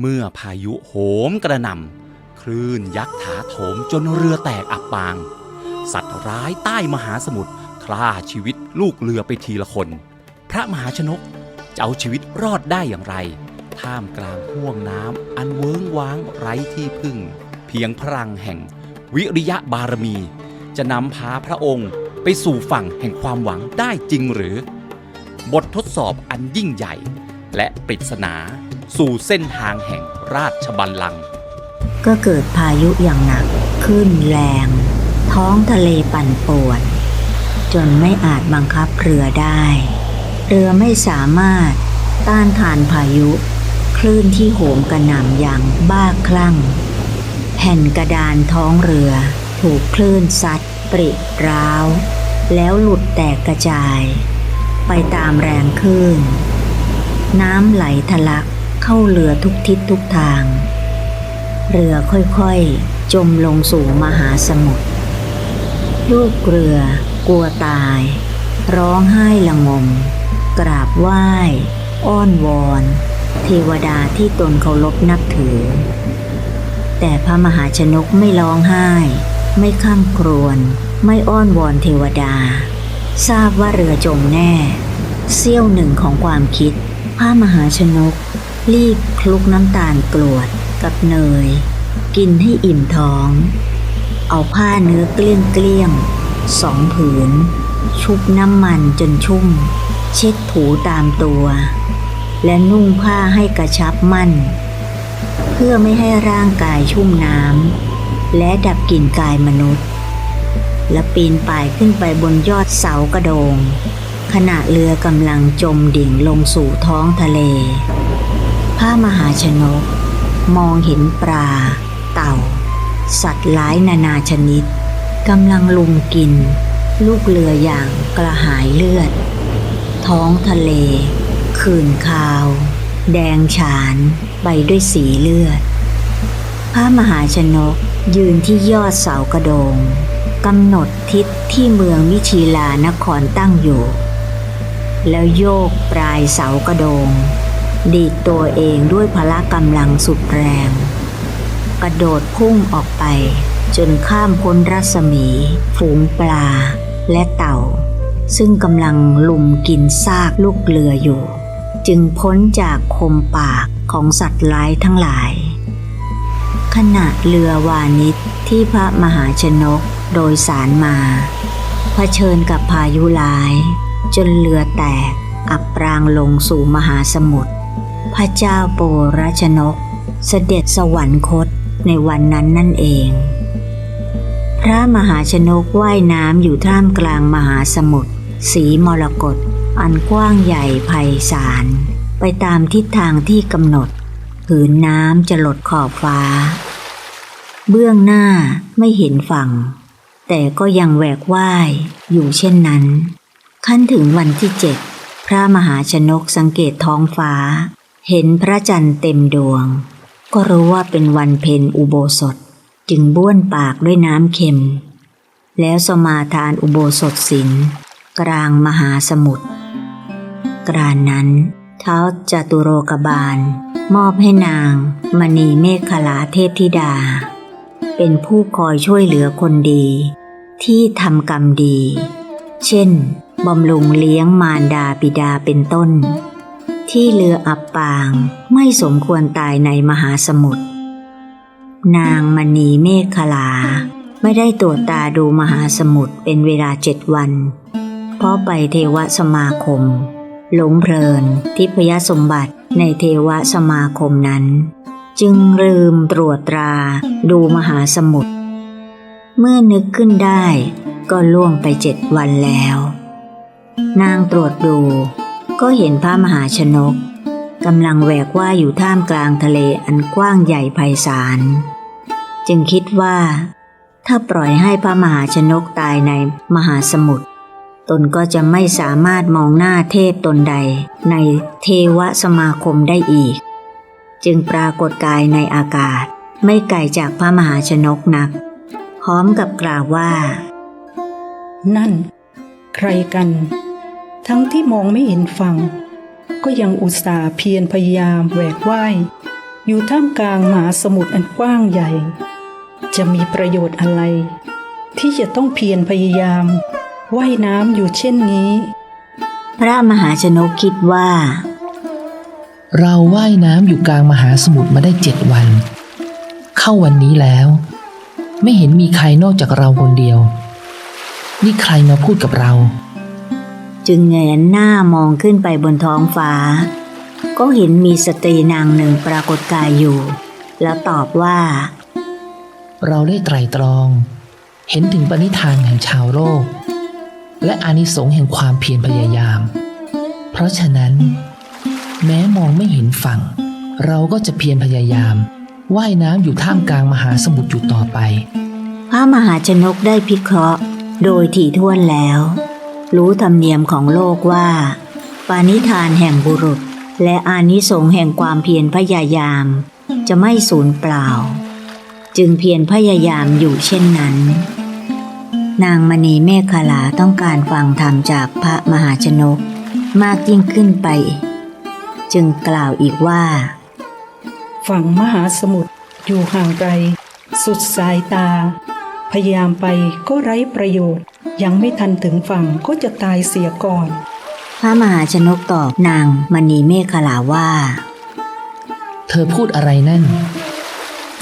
เมื่อพายุโหมกระหน่ำคลื่นยักษ์ถาโถมจนเรือแตกอับปาง สัตว์ร้ายใต้มหาสมุทรคล่าชีวิตลูกเรือไปทีละคน พระมหาชนกจะเอาชีวิตรอดได้อย่างไร ท่ามกลางห่วงน้ำอันเวิ้งว้างไร้ที่พึ่ง เพียงพลังแห่งวิริยะบารมี จะนำพาพระองค์ไปสู่ฝั่งแห่งความหวังได้จริงหรือ บททดสอบอันยิ่งใหญ่ และปริศนา สู่เส้นทางแห่งราชบัลลังก์ก็เกิดพายุอย่างหนักขึ้นแรง ท้องทะเลปั่นป่วน จนไม่อาจบังคับเรือได้ เรือไม่สามารถต้านทานพายุ คลื่นที่โหมกระหน่ำอย่างบ้าคลั่ง แผ่นกระดานท้องเรือ ถูกคลื่นซัดปริร้าว แล้วหลุดแตกกระจาย ไปตามแรงคลื่น น้ำไหลทะลัก เข้าเรือทุกทิศทุกทาง เรือค่อยๆ จมลงสู่มหาสมุทร ลูกเรือกลัวตาย ร้องไห้ละงม กราบไหว้ อ้อนวอน เทวดาที่ตนเคารพนับถือ แต่พระมหาชนกไม่ร้องไห้ ไม่ข้ามครวญไม่อ้อนวอนเทวดา ทราบว่าเรือจมแน่เสี้ยวหนึ่งของความคิดพระมหาชนก รีบคลุกน้ำตาลกรวดกับเนย กินให้อิ่มท้อง เอาผ้าเนื้อเกลี้ยงเกลี้ยงสองผืน ชุบน้ำมันจนชุ่ม เช็ดถูตามตัว และนุ่งผ้าให้กระชับมั่น เพื่อไม่ให้ร่างกายชุ่มน้ำและดับกลิ่นกายมนุษย์ และปีนป่ายขึ้นไปบนยอดเสากระโดง ขณะเรือกำลังจมดิ่งลงสู่ท้องทะเล พระมหาชนก มองเห็นปลา เต่า สัตว์หลายนานาชนิดกำลังลุมกิน ลูกเรืออย่างกระหายเลือด ท้องทะเล คืนคาว แดงฉานไปด้วยสีเลือด พระมหาชนกยืนที่ยอดเสากระโดงกำหนดทิศที่เมืองมิชิลานครตั้งอยู่ แล้วโยกปลายเสากระโดง ดีดตัวเองด้วยพละกำลังสุดแรง กระโดดพุ่งออกไป จนข้ามพ้นรัศมี ฝูงปลา และเต่า ซึ่งกำลังลุมกินซากลูกเรืออยู่ จึงพ้นจากคมปากของสัตว์ร้ายทั้งหลาย ขณะเรือวานิชที่พระมหาชนกโดยสารมาเผชิญกับพายุร้าย จนเรือแตกอับปรางลงสู่มหาสมุทร พระเจ้าโปรชนก เสด็จสวรรคตในวันนั้นนั่นเอง พระมหาชนกว่ายน้ำอยู่ท่ามกลางมหาสมุทรสีมรกตอันกว้างใหญ่ไพศาลไปตามทิศทางที่กำหนดผืนน้ำจะหลดขอบฟ้า เบื้องหน้าไม่เห็นฝั่ง แต่ก็ยังแหวกว่ายอยู่เช่นนั้น ขั้นถึงวันที่เจ็ดพระมหาชนกสังเกตท้องฟ้า เห็นพระจันทร์เต็มดวง ก็รู้ว่าเป็นวันเพ็ญอุโบสถจึงบ้วนปากด้วยน้ำเค็ม แล้วสมาทานอุโบสถศีลกลางมหาสมุทรกรานนั้นเท้าจตุโรกบาล มอบให้นางมณีเมฆขลาเทพธิดา เป็นผู้คอยช่วยเหลือคนดี ที่ทำกรรมดี เช่นบำรุงเลี้ยงมารดาบิดาเป็นต้น ที่เรืออับปางไม่สมควรตายในมหาสมุทร นางมณีเมฆขลา ไม่ได้ตรวจตาดูมหาสมุทรเป็นเวลาเจ็ดวัน เพราะไปเทวสมาคม หลงเพลินทิพยสมบัติในเทวสมาคมนั้น จึงลืมตรวจตราดูมหาสมุทร เมื่อนึกขึ้นได้ก็ล่วงไปเจ็ดวันแล้ว นางตรวจดู ก็เห็นพระมหาชนกกำลังแหวกว่าอยู่ท่ามกลางทะเลอันกว้างใหญ่ไพศาล จึงคิดว่า ถ้าปล่อยให้พระมหาชนกตายในมหาสมุทรตนก็จะไม่สามารถมองหน้าเทพตนใด ในเทวสมาคมได้อีก จึงปรากฏกายในอากาศ ไม่ไกลจากพระมหาชนกนัก พร้อมกับกล่าวว่า นั่น ใครกัน ทั้งที่มองไม่เห็นฝั่ง ก็ยังอุตส่าห์เพียรพยายามแหวกว่ายอยู่ท่ามกลางมหาสมุทรอันกว้างใหญ่ จะมีประโยชน์อะไร ที่จะต้องเพียรพยายามว่ายน้ำอยู่เช่นนี้ พระมหาชนกคิดว่า เราว่ายน้ำอยู่กลางมหาสมุทรมาได้เจ็ดวัน เข้าวันนี้แล้ว ไม่เห็นมีใครนอกจากเราคนเดียว นี่ใครมาพูดกับเรา จึงเงยหน้ามองขึ้นไปบนท้องฟ้า ก็เห็นมีสตรีนางหนึ่งปรากฏกายอยู่ แล้วตอบว่า เราได้ไตรตรอง เห็นถึงปณิธานแห่งชาวโลก และอานิสงส์แห่งความเพียรพยายาม เพราะฉะนั้น แม้มองไม่เห็นฝั่ง เราก็จะเพียรพยายามว่ายน้ำอยู่ท่ามกลางมหาสมุทรอยู่ต่อไป พระมหาชนกได้พิเคราะห์ โดยถี่ถ้วนแล้ว รู้ธรรมเนียมของโลกว่า ปานิธานแห่งบุรุษ และอานิสงส์แห่งความเพียรพยายาม จะไม่สูญเปล่า จึงเพียรพยายามอยู่เช่นนั้น นางมณีเมฆขลาต้องการฟังธรรมจากพระมหาชนกมากยิ่งขึ้นไป จึงกล่าวอีกว่า ฝั่งมหาสมุทรอยู่ห่างไกล สุดสายตา พยายามไปก็ไร้ประโยชน์ ยังไม่ทันถึงฝั่งก็จะตายเสียก่อน พระมหาชนกตอบนางมณีเมฆขลาว่า เธอพูดอะไรนั่น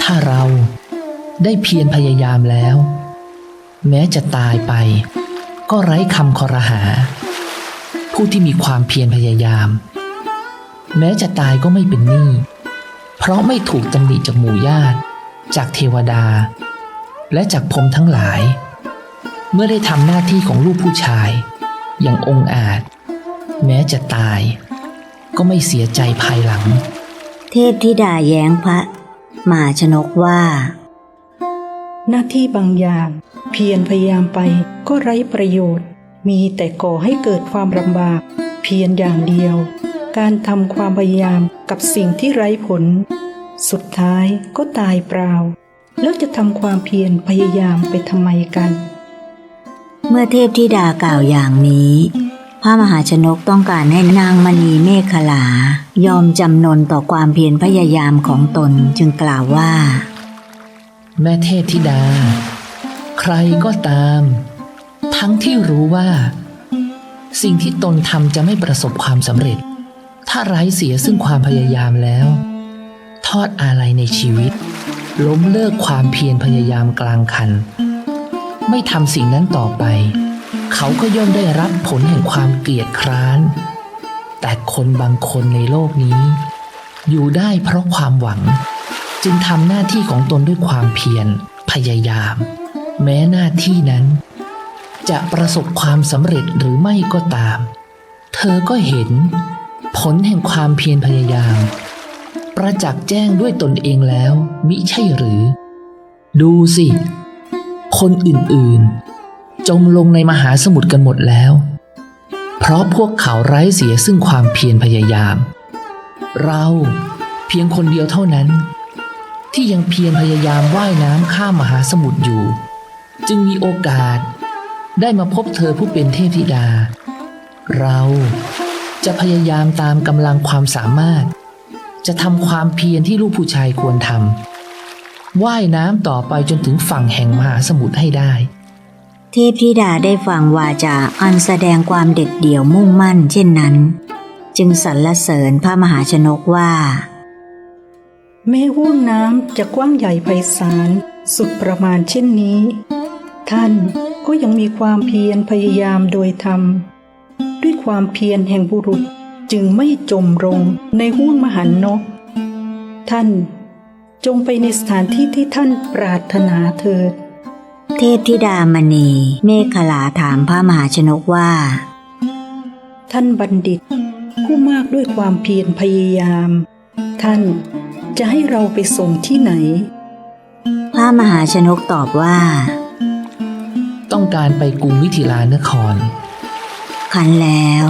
ถ้าเราได้เพียรพยายามแล้ว แม้จะตายไป ก็ไร้คำคอรหา ผู้ที่มีความเพียรพยายาม แม้จะตายก็ไม่เป็นหนี้เพราะไม่ถูกตำหนิจากหมู่ญาติ จากเทวดา และจากพรหมทั้งหลาย เมื่อได้ทำหน้าที่ของลูกผู้ชาย อย่างองค์อาจ แม้จะตาย ก็ไม่เสียใจภายหลัง เทพธิดาแย้งพระมหาชนกว่า หน้าที่บางอย่าง เพียรพยายามไปก็ไร้ประโยชน์ มีแต่ก่อให้เกิดความลำบาก เพียรอย่างเดียว การทำความพยายามกับสิ่งที่ไร้ผล สุดท้ายก็ตายเปล่า แล้วจะทำความเพียรพยายามไปทำไมกัน เมื่อเทพธิดากล่าวอย่างนี้ พระมหาชนกต้องการให้นางมณีเมฆขลายอมจำนนต่อความเพียรพยายามของตนจึงกล่าวว่า แม่เทพธิดา ใครก็ตาม ทั้งที่รู้ว่า สิ่งที่ตนทำจะไม่ประสบความสำเร็จ ถ้าไร้เสียซึ่งความพยายามแล้ว ทอดอาลัยในชีวิต ล้มเลิกความเพียรพยายามกลางคัน ไม่ทำสิ่งนั้นต่อไป เขาก็ย่อมได้รับผลแห่งความเกลียดคร้าน แต่คนบางคนในโลกนี้ อยู่ได้เพราะความหวัง จึงทำหน้าที่ของตนด้วยความเพียรพยายาม แม้หน้าที่นั้น จะประสบความสำเร็จหรือไม่ก็ตาม เธอก็เห็น ผลแห่งความเพียรพยายาม ประจักษ์แจ้งด้วยตนเองแล้ว มิใช่หรือ ดูสิ คนอื่นๆ จมลงในมหาสมุทรกันหมดแล้ว เพราะพวกเขาไร้เสียซึ่งความเพียรพยายาม เราเพียงคนเดียวเท่านั้น ที่ยังเพียรพยายามว่ายน้ำข้ามมหาสมุทรอยู่ จึงมีโอกาสได้มาพบเธอผู้เป็นเทพธิดา เราจะพยายามตามกำลังความสามารถ จะทำความเพียรที่ลูกผู้ชายควรทำว่ายน้ำต่อไปจนถึงฝั่งแห่งมหาสมุทรให้ได้ เทพธิดาได้ฟังวาจาอันแสดงความเด็ดเดี่ยวมุ่งมั่น เช่นนั้น จึงสรรเสริญพระมหาชนกว่าแม้ห่วงน้ำจะกว้างใหญ่ไพศาลสุดประมาณเช่นนี้ ท่านก็ยังมีความเพียรพยายามโดยธรรม ด้วยความเพียรแห่งบุรุษ จึงไม่จมลงในห่วงมหันนก ท่านจงไปในสถานที่ที่ท่านปรารถนาเถิด เทพธิดามณีเมฆขลาถามพระมหาชนกว่า ท่านบัณฑิต ผู้มากด้วยความเพียรพยายาม ท่านจะให้เราไปส่งที่ไหน พระมหาชนกตอบว่า ต้องการไปกรุงมิถิลานครขันแล้ว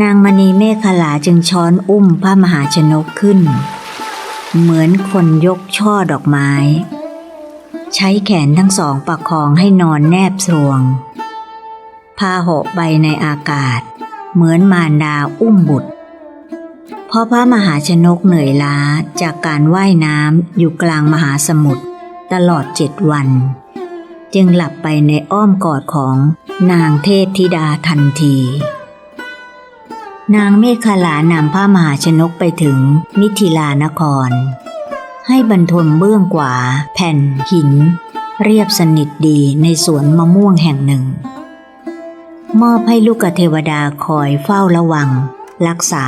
นางมณีเมฆขลาจึงช้อนอุ้มพระมหาชนกขึ้น เหมือนคนยกช่อดอกไม้ ใช้แขนทั้งสองประคองให้นอนแนบสวง พาเหาะไปในอากาศ เหมือนมารดาอุ้มบุตรพราะพระมหาชนกเหนื่อยล้าจากการว่ายน้ำอยู่กลางมหาสมุทรตลอดเจ็ดวัน จึงหลับไปในอ้อมกอดของนางเทพธิดาทันที นางเมฆขลานำพระมหาชนกไปถึงมิถิลานคร ให้บรรทมเบื้องกว่าแผ่นหิน เรียบสนิทดีในสวนมะม่วงแห่งหนึ่ง มอบให้ลูกเทวดาคอยเฝ้าระวัง รักษา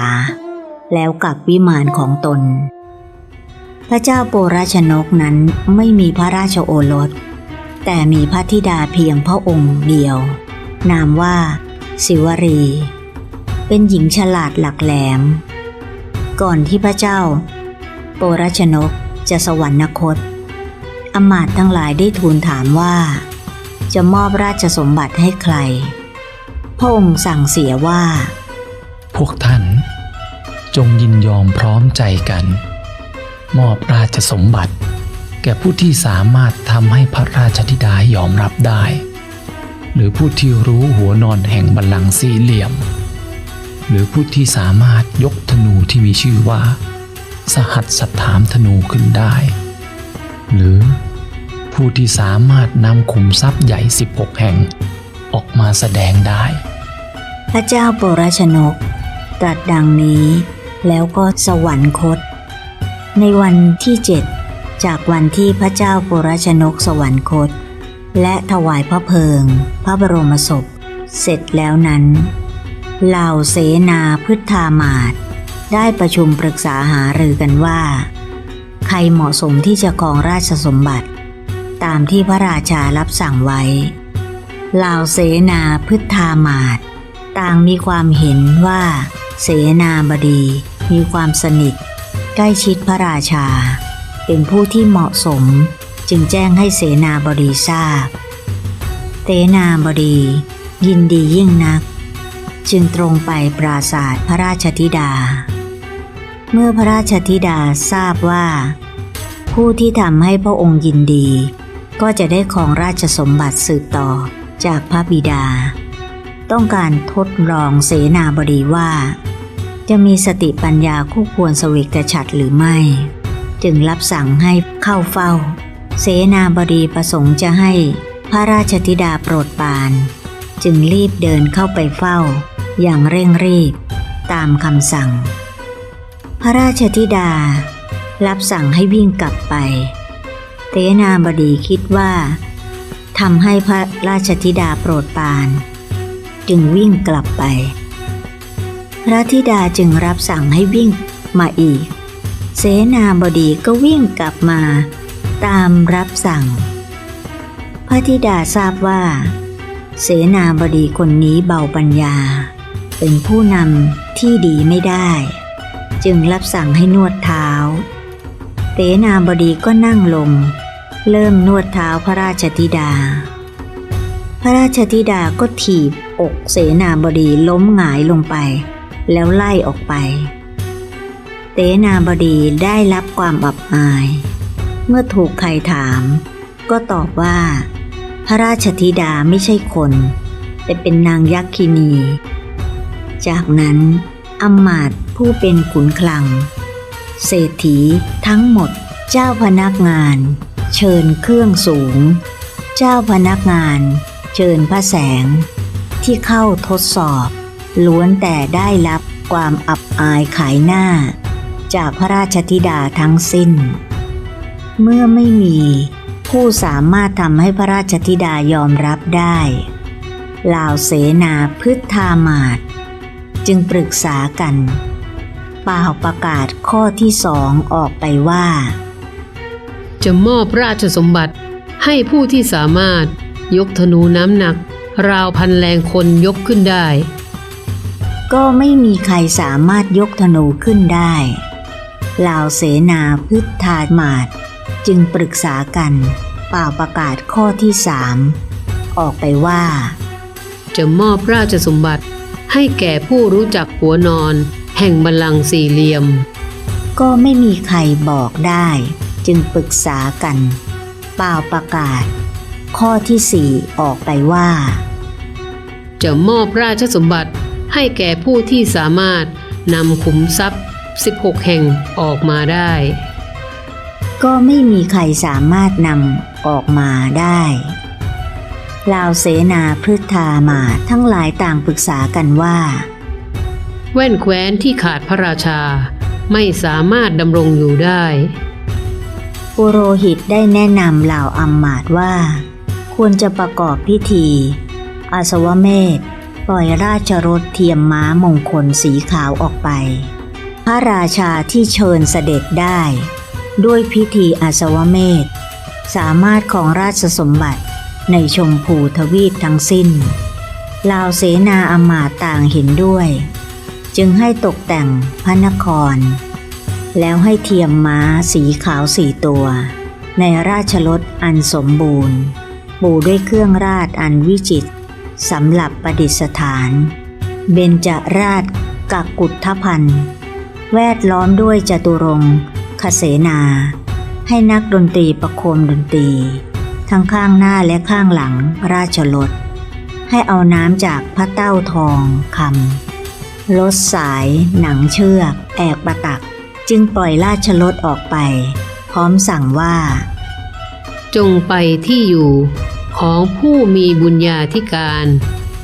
แล้วกลับวิมานของตน พระเจ้าโปราชนกนั้นไม่มีพระราชโอรส แต่มีพระธิดาเพียงพระองค์เดียว นามว่า สิวรี เป็นหญิงฉลาดหลักแหลม ก่อนที่พระเจ้า โปรชนกจะสวรรคต อมาตย์ทั้งหลายได้ทูลถามว่า จะมอบราชสมบัติให้ใคร พระองค์สั่งเสียว่า พวกท่านจงยินยอมพร้อมใจกัน มอบราชสมบัติ แก่ผู้ที่สามารถทำให้พระราชธิดายอมรับได้ หรือผู้ที่รู้หัวนอนแห่งบัลลังก์สี่เหลี่ยม หรือผู้ที่สามารถยกธนูที่มีชื่อว่า สหัสสถามธนูขึ้นได้ หรือผู้ที่สามารถนำขุมทรัพย์ใหญ่ 16 แห่งออกมาแสดงได้ พระเจ้าโปราชนกตรัสดังนี้แล้วก็สวรรคต ในวันที่เจ็ดจากวันที่พระเจ้าโปราชนกสวรรคต และถวายพระเพลิง พระบรมศพ เสร็จแล้วนั้น เหล่าเสนาพุทธามาตได้ประชุมปรึกษาหารือกันว่า ใครเหมาะสมที่จะครองราชสมบัติ ตามที่พระราชารับสั่งไว้ เหล่าเสนาพุทธามาตต่างมีความเห็นว่า เสนาบดีมีความสนิท ใกล้ชิดพระราชา เป็นผู้ที่เหมาะสมจึงแจ้งให้เสนาบดีทราบ เสนาบดียินดียิ่งนัก จึงตรงไปปราศาสตร์พระราชธิดา เมื่อพระราชธิดาทราบว่า ผู้ที่ทำให้พระองค์ยินดี ก็จะได้ของราชสมบัติสืบต่อจากพระบิดา ต้องการทดลองเสนาบดีว่า จะมีสติปัญญาคู่ควรสวิกฉัตรหรือไม่ จึงรับสั่งให้เข้าเฝ้า เสนาบดีประสงค์จะให้พระราชธิดาโปรดปราน จึงรีบเดินเข้าไปเฝ้า อย่างเร่งรีบ ตามคำสั่ง พระราชธิดา รับสั่งให้วิ่งกลับไปเสนาบดีคิดว่าทำให้พระราชธิดาโปรดปาน จึงวิ่งกลับไป พระธิดาจึงรับสั่งให้วิ่งมาอีก เสนาบดีก็วิ่งกลับมา ตามรับสั่ง พระธิดาทราบว่า เสนาบดีคนนี้เบาปัญญา เป็นผู้นำที่ดีไม่ได้ จึงรับสั่งให้นวดเท้า เสนาบดีก็นั่งลง เริ่มนวดเท้าพระราชธิดา พระราชธิดาก็ถีบอกเสนาบดีล้มหงายลงไป แล้วไล่ออกไปเสนาบดีได้รับความอับอาย เมื่อถูกใครถาม ก็ตอบว่า ระราชธิดาไม่ใช่คน แต่เป็นนางยักษินี จากนั้นอำมาตย์ผู้เป็นขุนคลัง เศรษฐีทั้งหมด เจ้าพนักงาน เชิญเครื่องสูง เจ้าพนักงาน เชิญพระแสง ที่เข้าทดสอบ ล้วนแต่ได้รับความอับอายขายหน้า จากพระราชธิดาทั้งสิ้น เมื่อไม่มี ผู้สามารถทำให้พระราชธิดายอมรับได้เหล่าเสนาพืชธามาตจึงปรึกษากันเป่าประกาศข้อที่สองออกไปว่า จะมอบราชสมบัติให้ผู้ที่สามารถยกธนูน้ำหนัก ราวพันแรงคนยกขึ้นได้ ก็ไม่มีใครสามารถยกธนูขึ้นได้เหล่าเสนาพืชธามาต จึงปรึกษากันเป่าประกาศข้อที่สามออกไปว่า จะมอบราชสมบัติให้แก่ผู้รู้จักหัวนอน แห่งบัลลังก์สี่เหลี่ยม ก็ไม่มีใครบอกได้ จึงปรึกษากันเป่าประกาศ ข้อที่สี่ออกไปว่า จะมอบราชสมบัติให้แก่ผู้ที่สามารถนำขุมทรัพย์ 16 แห่งออกมาได้ ก็ไม่มีใครสามารถนำออกมาได้ลาวเสนาพฤทธามาศทั้งหลายต่างปรึกษากันว่า แว่นแคว้นที่ขาดพระราชาไม่สามารถดำรงอยู่ได้ ปุโรหิตได้แนะนำเหล่าอัมมาตย์ว่า ควรจะประกอบพิธี อาสวเมธปล่อยราชรถเทียมม้ามงคลสีขาวออกไป พระราชาที่เชิญเสด็จได้ ด้วยพิธีอาสวเมธสามารถของราชสมบัติในชมพูทวีปทั้งสิ้นลาวเสนาอมาตต่างเห็นด้วย จึงให้ตกแต่งพระนคร แล้วให้เทียมม้าสีขาวสี่ตัว ในราชรถอันสมบูรณ์ ปูด้วยเครื่องราชอันวิจิตรสำหรับประดิษฐาน เบญจราชกักกุฏทพันธ์แวดล้อมด้วยจตุรง ค์คเสนา ให้นักดนตรีประโคมดนตรี ทั้งข้างหน้าและข้างหลังราชรถให้เอาน้ำจากพระเต้าทองคำลดสายหนังเชือก แอกประตัก จึงปล่อยราชรถออกไป พร้อมสั่งว่า จงไปที่อยู่ของผู้มีบุญญาธิการ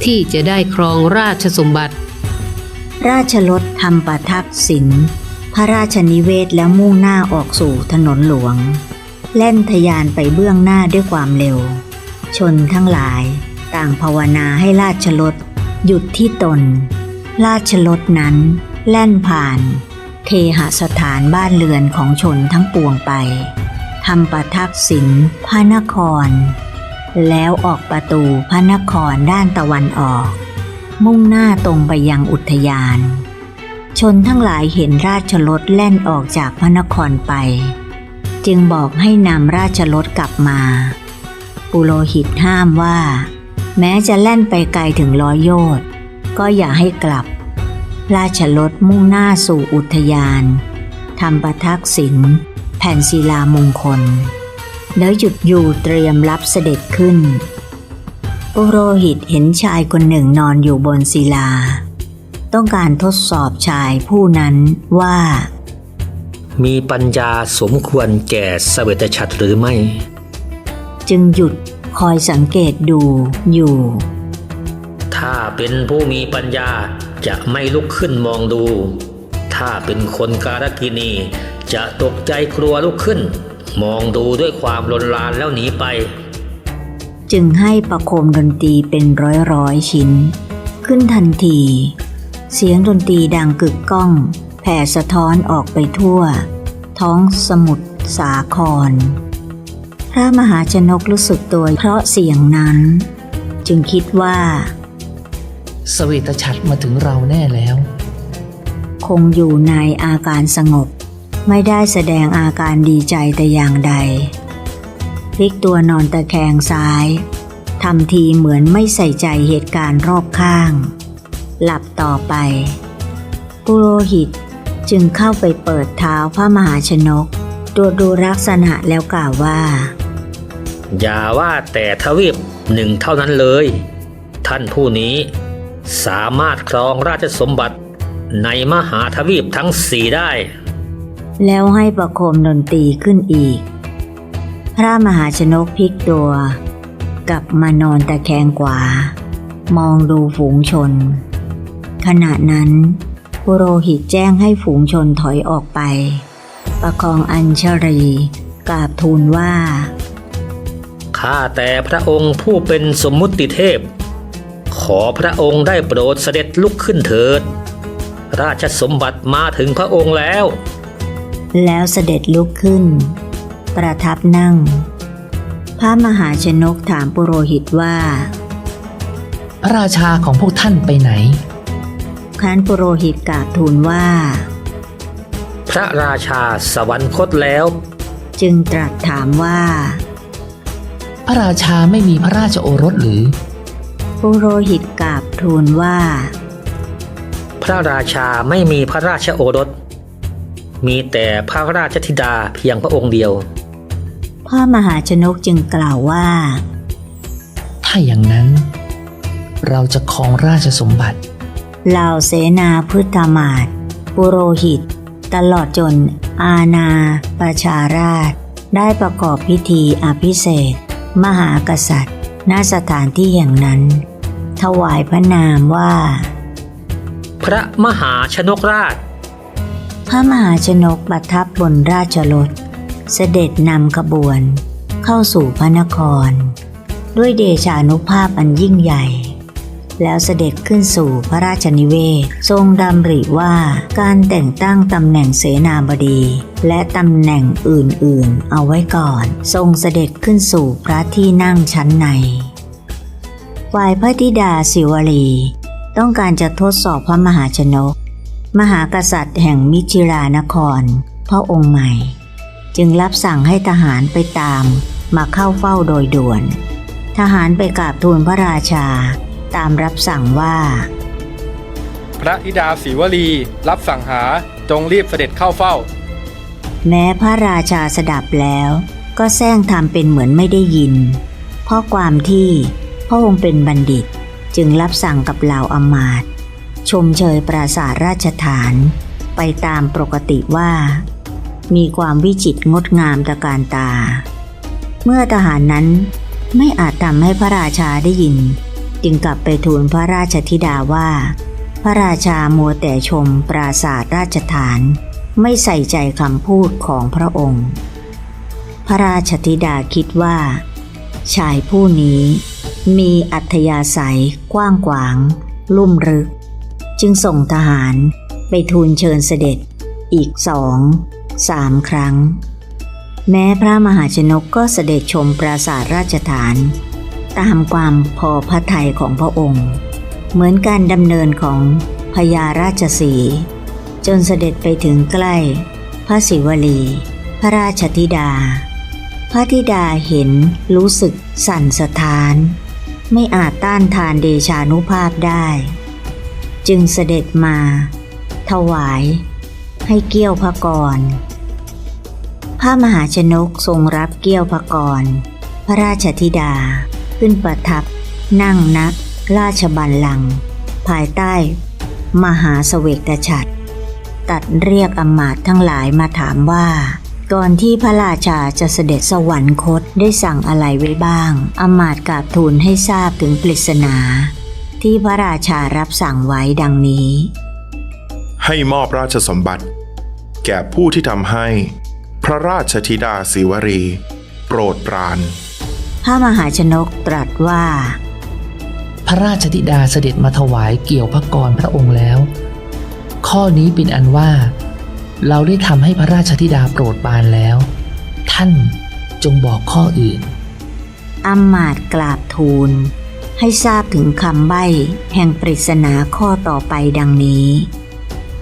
ที่จะได้ครองราชสมบัติ ราชรถทำประทักษิณ พระราชนิเวศแล้วมุ่งหน้าออกสู่ถนนหลวง แล่นทะยานไปเบื้องหน้าด้วยความเร็ว ชนทั้งหลาย ต่างภาวนาให้ราชรถหยุดที่ตน ราชรถนั้น แล่นผ่าน เคหสถานบ้านเรือนของชนทั้งปวงไปทำประทักษิณพระนคร แล้วออกประตูพระนครด้านตะวันออก มุ่งหน้าตรงไปยังอุทยาน ชนทั้งหลายเห็นราชรถแล่นออกจากพระนครไป จึงบอกให้นำราชรถกลับมา ปุโรหิตห้ามว่า แม้จะแล่นไปไกลถึงร้อยโยชน์ก็อย่าให้กลับ ราชรถมุ่งหน้าสู่อุทยานทำประทักษิณแผ่นศิลามงคล แล้วหยุดอยู่เตรียมรับเสด็จขึ้น ปุโรหิตเห็นชายคนหนึ่งนอนอยู่บนศิลา ต้องการทดสอบชายผู้นั้นว่า มีปัญญาสมควรแก่เสวตฉัตรหรือไม่ จึงหยุดคอยสังเกตดูอยู่ ถ้าเป็นผู้มีปัญญาจะไม่ลุกขึ้นมองดู ถ้าเป็นคนการกินีจะตกใจกลัวลุกขึ้น มองดูด้วยความลนลานแล้วหนีไป จึงให้ประโคมดนตรีเป็นร้อยร้อยๆชิ้น ขึ้นทันที เสียงดนตรีดังกึกก้อง แผ่สะท้อนออกไปทั่ว ท้องสมุทรสาคร พระมหาชนกรู้สึกตัวเพราะเสียงนั้น จึงคิดว่าสเวตฉัตรมาถึงเราแน่แล้ว คงอยู่ในอาการสงบ ไม่ได้แสดงอาการดีใจแต่อย่างใดพลิกตัวนอนตะแคงซ้ายทำทีเหมือนไม่ใส่ใจเหตุการณ์รอบข้าง หลับต่อไป ปุโรหิตจึงเข้าไปเปิดเท้าพระมหาชนกตรวจดูลักษณะแล้วกล่าวว่า อย่าว่าแต่ทวีปหนึ่งเท่านั้นเลย ท่านผู้นี้สามารถครองราชสมบัติในมหาทวีปทั้งสี่ได้ แล้วให้ประโคมดนตรีขึ้นอีก พระมหาชนกพลิกตัวกลับมานอนตะแคงขวา มองดูฝูงชน ขณะนั้น ปุโรหิตแจ้งให้ฝูงชนถอยออกไป ประคองอัญชรีกราบทูลว่า ข้าแต่พระองค์ผู้เป็นสมมุติเทพ ขอพระองค์ได้โปรดเสด็จลุกขึ้นเถิด ราชสมบัติมาถึงพระองค์แล้ว แล้วเสด็จลุกขึ้น ประทับนั่ง พระมหาชนกถามปุโรหิตว่าพระราชาของพวกท่านไปไหน ครั้นปุโรหิตกราบทูลว่า พระราชาสวรรคตแล้ว จึงตรัสถามว่า พระราชาไม่มีพระราชโอรสหรือปุโรหิตกราบทูลว่า พระราชาไม่มีพระราชโอรส มีแต่พระราชธิดาเพียงพระองค์เดียวพระมหาชนกจึงกล่าวว่า ถ้าอย่างนั้น เราจะครองราชสมบัติ เหล่าเสนาพุทธมาศปุโรหิต ตลอดจน อาณาประชาราช ได้ประกอบพิธีอภิเษกมหากษัตริย์ ณสถานที่แห่งนั้น ถวายพระนามว่า พระมหาชนกราช พระมหาชนกประทับบนราชรถ เสด็จนำขบวน เข้าสู่พระนคร ด้วยเดชานุภาพอันยิ่งใหญ่ แล้วเสด็จขึ้นสู่พระราชนิเวศ ทรงดำริว่าการแต่งตั้งตำแหน่งเสนาบดี และตำแหน่งอื่นๆ เอาไว้ก่อน ทรงเสด็จขึ้นสู่พระที่นั่งชั้นในฝ่ายพระธิดาศิวลี ต้องการจะทดสอบพระมหาชนก มหากษัตริย์แห่งมิถิรานคร พระองค์ใหม่ จึงรับสั่งให้ทหารไปตามมาเข้าเฝ้าโดยด่วน ทหารไปกราบทูลพระราชา ตามรับสั่งว่า พระธิดาศรีวลีรับสั่งหาจงรีบเสด็จเข้าเฝ้า แม้พระราชาสดับแล้วก็แซงทำเป็นเหมือนไม่ได้ยิน เพราะความที่พระองค์เป็นบัณฑิตจึงรับสั่งกับเหล่าอำมาตย์ชมเชยปราสาทราชฐาน ไปตามปกติว่า มีความวิจิตรงดงามตระการตา เมื่อทหารนั้นไม่อาจทำให้พระราชาได้ยิน จึงกลับไปทูลพระราชธิดาว่า พระราชามัวแต่ชมปราสาทราชฐาน ไม่ใส่ใจคำพูดของพระองค์ พระราชธิดาคิดว่า ชายผู้นี้มีอัธยาศัยกว้างขวาง ลุ่มลึก จึงส่งทหารไปทูลเชิญเสด็จอีกสองสามครั้ง แม้พระมหาชนกก็เสด็จชมปราสาทราชฐาน ตามความพอพระทัยของพระองค์ เหมือนการดำเนินของพญาราชสี จนเสด็จไปถึงใกล้ พระศิวลี พระราชธิดา พระธิดาเห็นรู้สึกสั่นสะท้าน ไม่อาจต้านทานเดชานุภาพได้ จึงเสด็จมา ถวาย ให้เกี้ยวพระกรพระมหาชนกทรงรับเกี้ยวพระกรพระราชธิดา ขึ้นประทับ นั่งนักราชบัลลังก์ภายใต้ มหาเสวกฉัตรตัดเรียกอำมาตย์ทั้งหลายมาถามว่า ก่อนที่พระราชาจะเสด็จสวรรคตได้สั่งอะไรไว้บ้างอำมาตย์กราบทูลให้ทราบถึงปริศนา ที่พระราชารับสั่งไว้ดังนี้ ให้มอบราชสมบัติ แก่ผู้ที่ทำให้ พระราชธิดาศิวรี โปรดปราน ระมหาชนกตรัสว่า พระราชธิดาเสด็จมาถวายเกี่ยวพระกรพระองค์แล้ว ข้อนี้เป็นอันว่า เราได้ทำให้พระราชธิดาโปรดปรานแล้ว ท่านจงบอกข้ออื่นอำมาตย์กราบทูล ให้ทราบถึงคำใบ้แห่งปริศนาข้อต่อไปดังนี้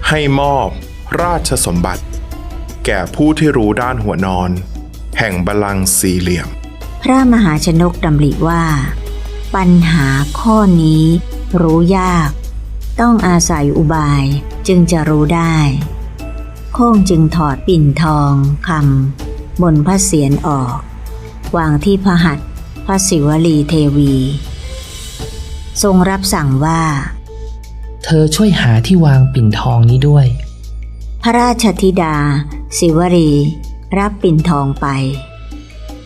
ให้มอบราชสมบัติ แก่ผู้ที่รู้ด้านหัวนอน แห่งบัลลังก์สี่เหลี่ยม พระมหาชนกดำริว่า ปัญหาข้อนี้ รู้ยาก ต้องอาศัยอุบายจึงจะรู้ได้โค้งจึงถอดปิ่นทองคำบนพระเศียรออก วางที่พระหัตถ์พระศิวลีเทวี ทรงรับสั่งว่า เธอช่วยหาที่วางปิ่นทองนี้ด้วย พระราชธิดา ศิวรี รับปิ่นทองไป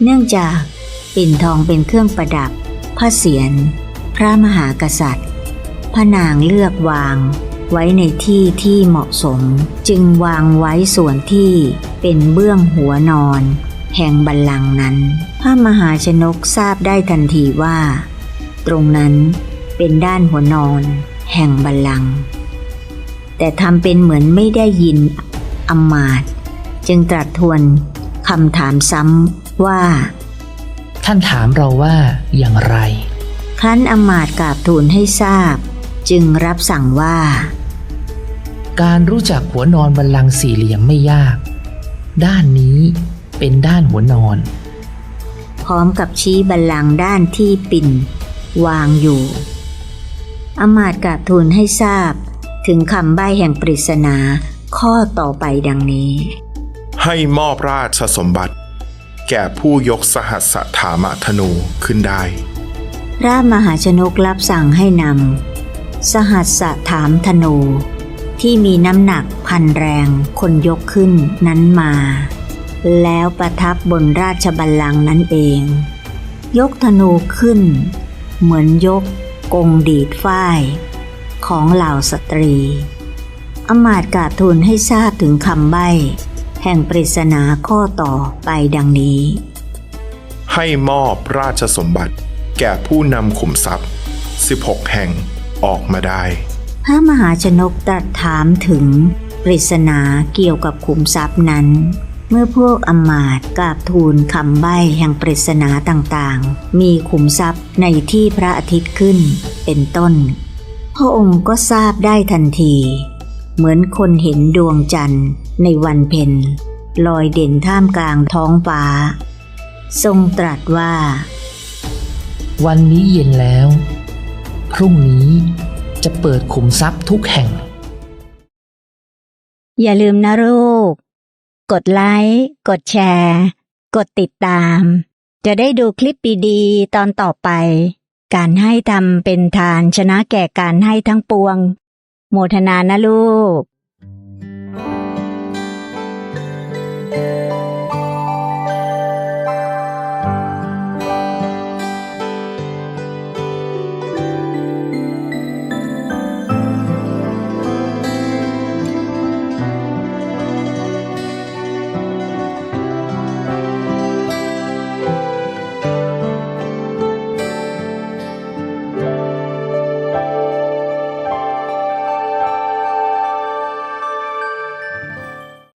เนื่องจาก ปิ่นทองเป็นเครื่องประดับ พระเศียร พระมหากษัตริย์ พระนางเลือกวาง ไว้ในที่ที่เหมาะสม จึงวางไว้ส่วนที่เป็นเบื้องหัวนอน แห่งบัลลังก์นั้น พระมหาชนกทราบได้ทันทีว่า ตรงนั้นเป็นด้านหัวนอน แห่งบัลลังก์แต่ทำเป็นเหมือนไม่ได้ยินอมาตจึงตรัสทวนคำถามซ้ำว่า ท่านถามเราว่าอย่างไร ครั้นอำมาตย์กราบทูลให้ทราบ จึงรับสั่งว่า การรู้จักหัวนอนบัลลังก์สี่เหลี่ยมไม่ยาก ด้านนี้เป็นด้านหัวนอน พร้อมกับชี้บัลลังก์ด้านที่ปิ่น วางอยู่อำมาตย์กราบทูลให้ทราบ ถึงคำใบ้แห่งปริศนาข้อต่อไปดังนี้ ให้มอบราชสมบัติ แก่ผู้ยกสหัสถามธนูขึ้นได้ พระมหาชนกรับสั่งให้นำสหัสถามธนู ที่มีน้ำหนักพันแรงคนยกขึ้นนั้นมา แล้วประทับบนราชบัลลังก์นั้นเอง ยกธนูขึ้น เหมือนยกกงดีดฝ้ายของเหล่าสตรี อมาตย์กาบทูลให้ทราบถึงคำใบ้ แห่งปริศนาข้อต่อไปดังนี้ ให้มอบราชสมบัติแก่ผู้นำขุมทรัพย์ 16 แห่งออกมาได้ พระมหาชนกตรัสถามถึงปริศนาเกี่ยวกับขุมทรัพย์นั้น เมื่อพวกอำมาตย์กราบทูลคำใบ้แห่งปริศนาต่างๆ มีขุมทรัพย์ในที่พระอาทิตย์ขึ้นเป็นต้น พระองค์ก็ทราบได้ทันที เหมือนคนเห็นดวงจันทร์ ในวันเพ็ญลอยเด่นท่ามกลางท้องฟ้า ทรงตรัสว่า วันนี้เย็นแล้ว พรุ่งนี้จะเปิดขุมทรัพย์ทุกแห่ง อย่าลืมนะลูก กดไลค์ กดแชร์ กดติดตาม จะได้ดูคลิปดีๆตอนต่อไป การให้ทำเป็นทานชนะแก่การให้ทั้งปวง โมทนานะลูก Thank you.